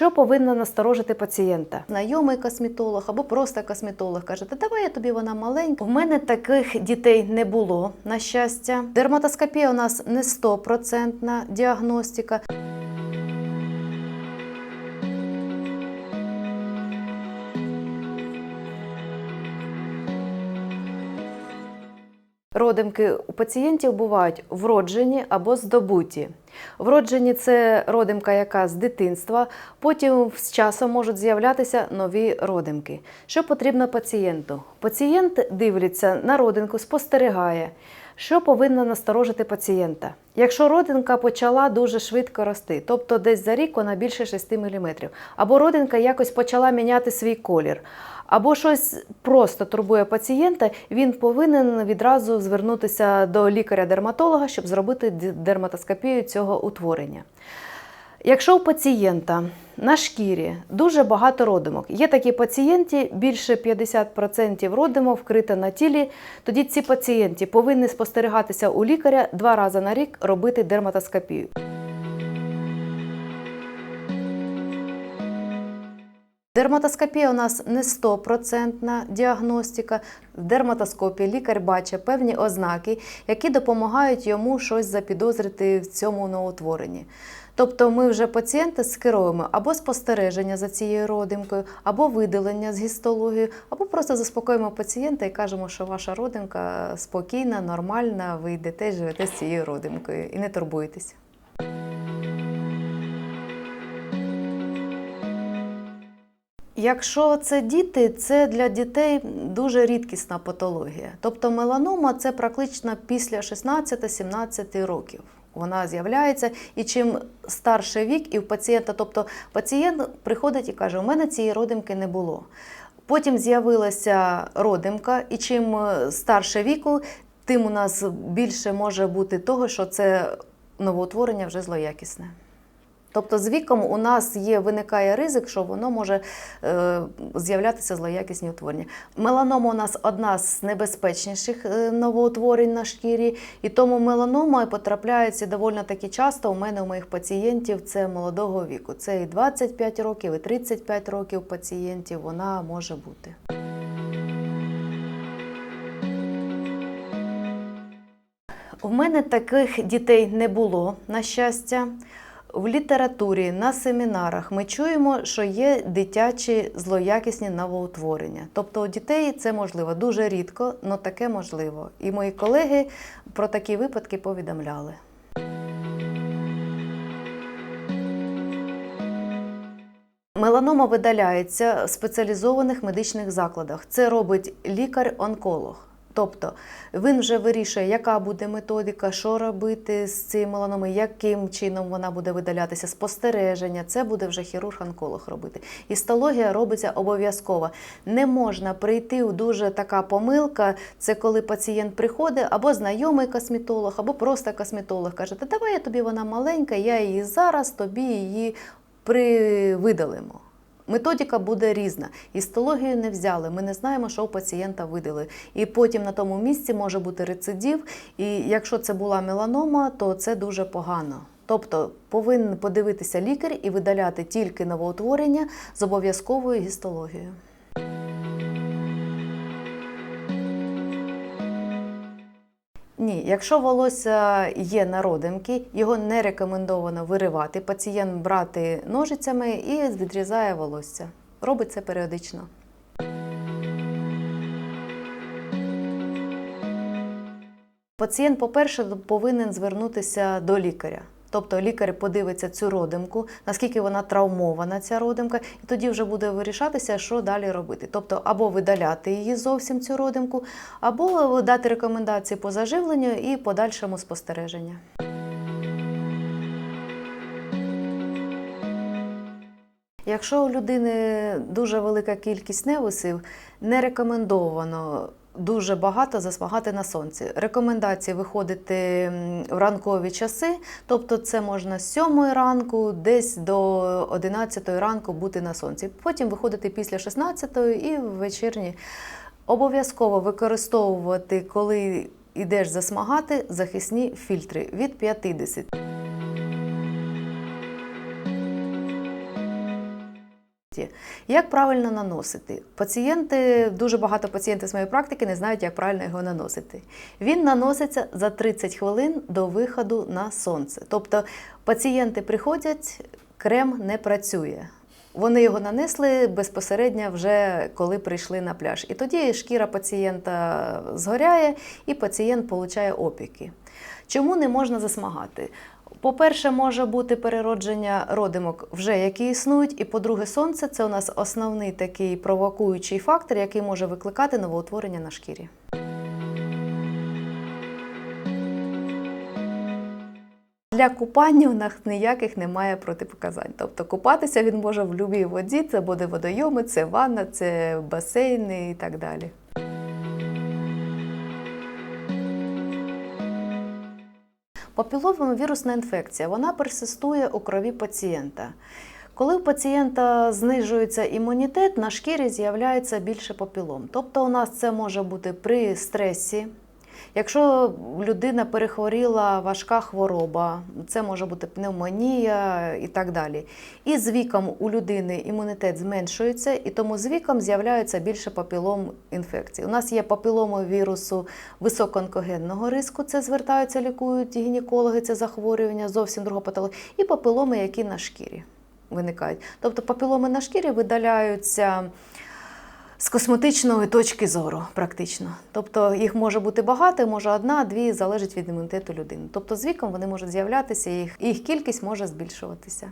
Що повинно насторожити пацієнта? Знайомий косметолог або просто косметолог каже, та давай я тобі вона маленька. У мене таких дітей не було, на щастя. Дерматоскопія у нас не стопроцентна діагностика. Родимки у пацієнтів бувають вроджені або здобуті. Вроджені це родимка, яка з дитинства, потім з часом можуть з'являтися нові родимки. Що потрібно пацієнту? Пацієнт дивиться на родинку, спостерігає. Що повинно насторожити пацієнта? Якщо родинка почала дуже швидко рости, тобто десь за рік вона більше 6 мм, або родинка якось почала міняти свій колір, або щось просто турбує пацієнта, він повинен відразу звернутися до лікаря-дерматолога, щоб зробити дерматоскопію цього утворення. Якщо у пацієнта на шкірі дуже багато родимок, є такі пацієнти, більше 50% родимок вкрите на тілі, тоді ці пацієнти повинні спостерігатися у лікаря два рази на рік робити дерматоскопію. Дерматоскопія у нас не стопроцентна діагностика. В дерматоскопії лікар бачить певні ознаки, які допомагають йому щось запідозрити в цьому новоутворенні. Тобто ми вже пацієнта скеруємо або спостереження за цією родимкою, або видалення з гістологією, або просто заспокоїмо пацієнта і кажемо, що ваша родинка спокійна, нормальна, ви йдете живете з цією родимкою і не турбуйтесь. Якщо це діти, це для дітей дуже рідкісна патологія. Тобто меланома це практично після 16-17 років. Вона з'являється, і чим старший вік, і в пацієнта, тобто пацієнт приходить і каже: у мене цієї родимки не було. Потім з'явилася родимка, і чим е, старше віку, тим у нас більше може бути того, що це новоутворення вже злоякісне. Тобто з віком у нас є виникає ризик, що воно може е, з'являтися злоякісні утворення. Меланома у нас одна з небезпечніших е, новоутворень на шкірі, і тому меланома потрапляється доволі таки часто. У мене у моїх пацієнтів це молодого віку. Це і 25 років, і 35 років пацієнтів вона може бути. У мене таких дітей не було, на щастя. В літературі на семінарах ми чуємо, що є дитячі злоякісні новоутворення. Тобто у дітей це можливо дуже рідко, але таке можливо. І мої колеги про такі випадки повідомляли. Меланома видаляється в спеціалізованих медичних закладах. Це робить лікар-онколог. Тобто він вже вирішує, яка буде методика, що робити з цією меланомою, яким чином вона буде видалятися, спостереження. Це буде вже хірург-онколог робити. Істологія робиться обов'язково. Не можна прийти у дуже така помилка. Це коли пацієнт приходить або знайомий косметолог, або просто косметолог каже, та давай я тобі вона маленька, я її зараз тобі її привидалимо. Методика буде різна. Істологію не взяли. Ми не знаємо, що у пацієнта видали. І потім на тому місці може бути рецидів. І якщо це була меланома, то це дуже погано. Тобто повинен подивитися лікар і видаляти тільки новоутворення з обов'язковою гістологією. Ні, якщо волосся є на родимки, його не рекомендовано виривати. Пацієнт брати ножицями і відрізає волосся. Робить це періодично. Пацієнт, по-перше, повинен звернутися до лікаря. Тобто лікар подивиться цю родимку, наскільки вона травмована, ця родимка, і тоді вже буде вирішатися, що далі робити. Тобто або видаляти її зовсім цю родимку, або дати рекомендації по заживленню і подальшому спостереженню. Якщо у людини дуже велика кількість невисів, не рекомендовано дуже багато засмагати на сонці. Рекомендації виходити в ранкові часи, тобто це можна з 7 ранку, десь до 11 ранку бути на сонці. Потім виходити після 16 і в вечірні. Обов'язково використовувати, коли йдеш засмагати, захисні фільтри від 50. Як правильно наносити? Пацієнти, дуже багато пацієнтів з моєї практики не знають, як правильно його наносити. Він наноситься за 30 хвилин до виходу на сонце. Тобто пацієнти приходять, крем не працює. Вони його нанесли безпосередньо вже коли прийшли на пляж. І тоді шкіра пацієнта згоряє і пацієнт отримує опіки. Чому не можна засмагати? По-перше, може бути переродження родимок, вже які існують. І по-друге, сонце це у нас основний такий провокуючий фактор, який може викликати новоутворення на шкірі. Для купання у нас ніяких немає протипоказань. Тобто купатися він може в будь-якій воді, це буде водойоми, це ванна, це басейни і так далі. Папіловірусна інфекція вона персистує у крові пацієнта. Коли у пацієнта знижується імунітет, на шкірі з'являється більше папілом. Тобто у нас це може бути при стресі. Якщо людина перехворіла важка хвороба, це може бути пневмонія і так далі. І з віком у людини імунітет зменшується, і тому з віком з'являється більше папілом інфекцій. У нас є папіломи вірусу високоонкогенного риску, це звертаються, лікують гінекологи, це захворювання, зовсім друга патологія, і папіломи, які на шкірі виникають. Тобто папіломи на шкірі видаляються з косметичної точки зору, практично. Тобто їх може бути багато, може одна, дві, залежить від імунітету людини. Тобто з віком вони можуть з'являтися, їх, їх кількість може збільшуватися.